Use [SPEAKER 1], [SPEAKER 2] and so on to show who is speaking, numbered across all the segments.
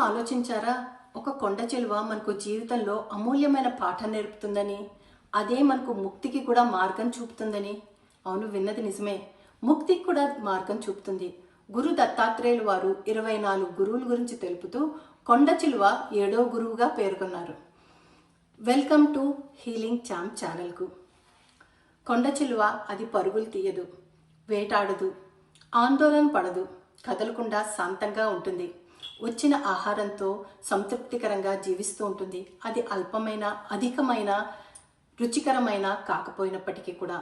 [SPEAKER 1] ఆలోచించారా? ఒక కొండ చెలువ మనకు జీవితంలో అమూల్యమైన పాఠం నేర్పుతుందని అదే మనకు ముక్తికి కూడా మార్గం చూపుతుందని. అవును విన్నది నిజమే. ముక్తికి కూడా మార్గం చూపుతుంది. గురు దత్తాత్రేయులు వారు ఇరవై నాలుగు గురువుల గురించి తెలుపుతూ కొండ చిలువ ఏడో గురువుగా పేర్కొన్నారు. వెల్కమ్ టు హీలింగ్ ఛాంప్ ఛానల్కు. కొండ చిలువ అది పరుగులు తీయదు వేటాడదు ఆందోళన పడదు కదలకుండా శాంతంగా ఉంటుంది. వచ్చిన ఆహారంతో సంతృప్తికరంగా జీవిస్తూ ఉంటుంది. అది అల్పమైన అధికమైన రుచికరమైన కాకపోయినప్పటికీ కూడా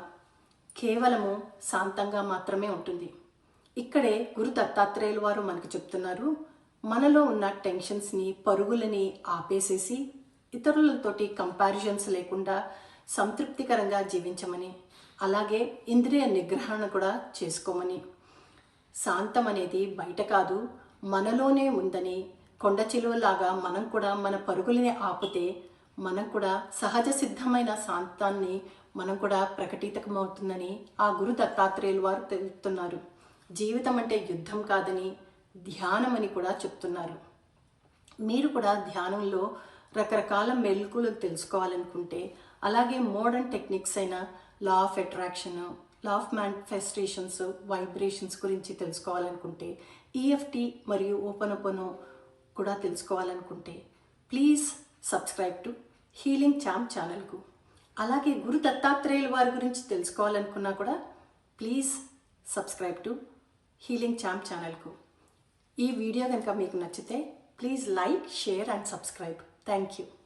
[SPEAKER 1] కేవలము శాంతంగా మాత్రమే ఉంటుంది. ఇక్కడే గురు దత్తాత్రేయులు వారు మనకు చెప్తున్నారు మనలో ఉన్న టెన్షన్స్ని పరుగులని ఆపేసేసి ఇతరులతోటి కంపారిజన్స్ లేకుండా సంతృప్తికరంగా జీవించమని అలాగే ఇంద్రియ నిగ్రహణ కూడా చేసుకోమని. శాంతం అనేది బయట కాదు మనలోనే ఉందని కొండ చెలువలాగా మనం కూడా మన పరుగులని ఆపితే మనం కూడా సహజ సిద్ధమైన శాంతాన్ని మనం కూడా ప్రకటితమవుతుందని ఆ గురు దత్తాత్రేయులు వారు తెలుపుతున్నారు. జీవితం అంటే యుద్ధం కాదని ధ్యానం అని కూడా చెప్తున్నారు. మీరు కూడా ధ్యానంలో రకరకాల మెలకులు తెలుసుకోవాలనుకుంటే అలాగే మోడర్న్ టెక్నిక్స్ అయిన law of attraction law of manifestations vibrations గురించి తెలుసుకోవాలనుకుంటే ఈఎఫ్టి మరియు ఓపెన్ ఓపెన్ కూడా తెలుసుకోవాలనుకుంటే please subscribe to healing champ ఛానల్కు అలాగే గురు దత్తాత్రేయుల వారి గురించి తెలుసుకోవాలనుకున్నా కూడా please subscribe to healing champ ఛానల్కు ఈ వీడియో కనుక మీకు నచ్చితే please like share and subscribe thank you